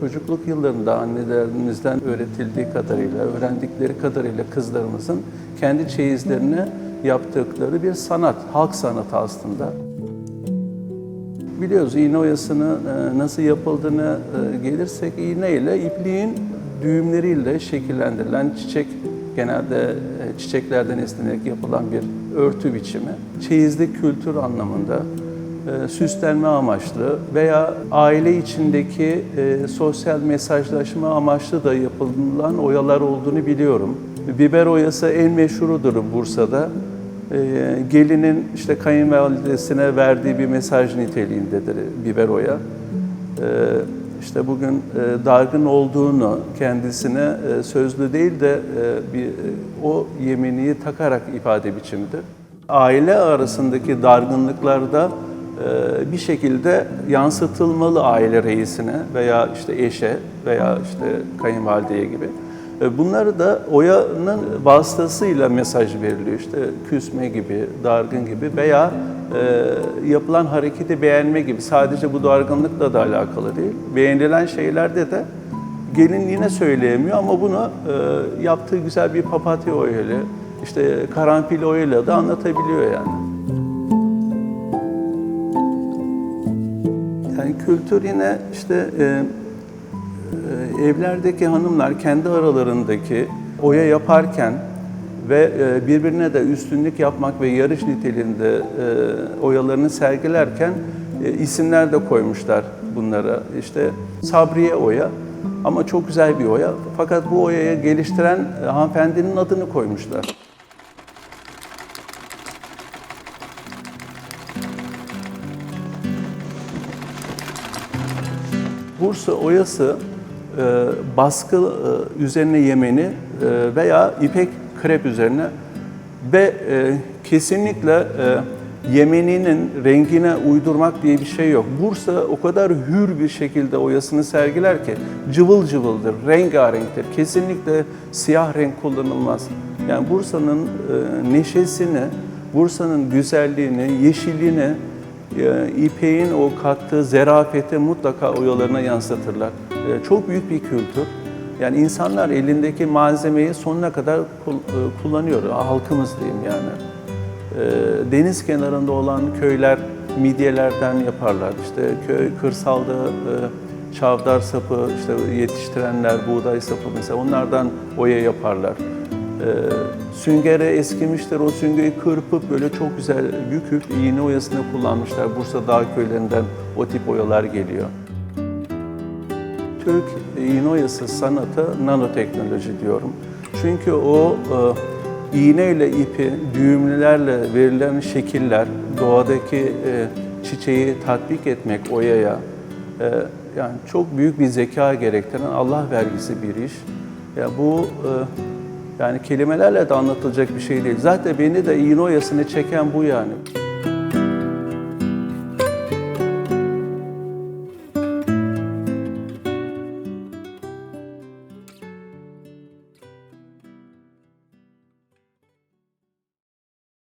Çocukluk yıllarında annelerimizden öğretildiği kadarıyla, öğrendikleri kadarıyla kızlarımızın kendi çeyizlerine yaptıkları bir sanat, halk sanatı aslında. Biliyoruz iğne oyasını e, nasıl yapıldığını e, gelirsek iğneyle, ipliğin düğümleriyle şekillendirilen çiçek genelde çiçeklerden esinlenerek yapılan bir örtü biçimi. Çeyizlik kültür anlamında e, süslenme amaçlı veya aile içindeki e, sosyal mesajlaşma amaçlı da yapılan oyalar olduğunu biliyorum. Biber oyası en meşhurudur Bursa'da. E, gelinin işte kayınvalidesine verdiği bir mesaj niteliğindedir biber oya. İşte bugün e, dargın olduğunu kendisine e, sözlü değil de e, bir o yeminiyi takarak ifade biçimidir. Aile arasındaki dargınlıklarda bir şekilde yansıtılmalı aile reisine veya işte eşe veya işte kayınvalideye gibi. Bunları da oyanın vasıtasıyla mesaj veriliyor. İşte küsme gibi, dargın gibi veya e, yapılan hareketi beğenme gibi. Sadece bu dargınlıkla da alakalı değil. Beğenilen şeylerde de gelin yine söyleyemiyor ama bunu e, yaptığı güzel bir papatya oyuyla, işte karanfil oyuyla da anlatabiliyor yani. Yani kültür yine işte e, e, evlerdeki hanımlar kendi aralarındaki oya yaparken ve e, birbirine de üstünlük yapmak ve yarış niteliğinde e, oyalarını sergilerken e, isimler de koymuşlar bunlara. İşte Sabriye Oya ama çok güzel bir oya. Fakat bu oyayı geliştiren hanımefendinin adını koymuşlar. Bursa oyası baskı üzerine yemeni veya ipek krep üzerine ve e, kesinlikle e, yemeninin rengine uydurmak diye bir şey yok. Bursa o kadar hür bir şekilde oyasını sergiler ki cıvıl cıvıldır, rengarenktir. Kesinlikle siyah renk kullanılmaz. Yani Bursa'nın e, neşesini, Bursa'nın güzelliğini, yeşilliğini e, İpek'in o kattığı zerafeti mutlaka oyalarına yansıtırlar. E, Çok büyük bir kültür. Yani insanlar elindeki malzemeyi sonuna kadar e, kullanıyor. Halkımız diyeyim yani. E, Deniz kenarında olan köyler midyelerden yaparlar. İşte köy kırsalda e, çavdar sapı işte yetiştirenler buğday sapı mesela onlardan oya yaparlar. Süngere eskimişler. O süngeri kırpıp böyle çok güzel büküp iğne oyasını kullanmışlar. Bursa dağ köylerinden o tip oyalar geliyor. Türk iğne oyası sanatı nanoteknoloji diyorum. Çünkü o e, iğne ile ipi, düğümlerle verilen şekiller, doğadaki e, çiçeği tatbik etmek oyaya, e, yani çok büyük bir zeka gerektiren Allah vergisi bir iş. Ya bu e, yani kelimelerle de anlatılacak bir şey değil. Zaten beni de iğne oyasını çeken bu yani.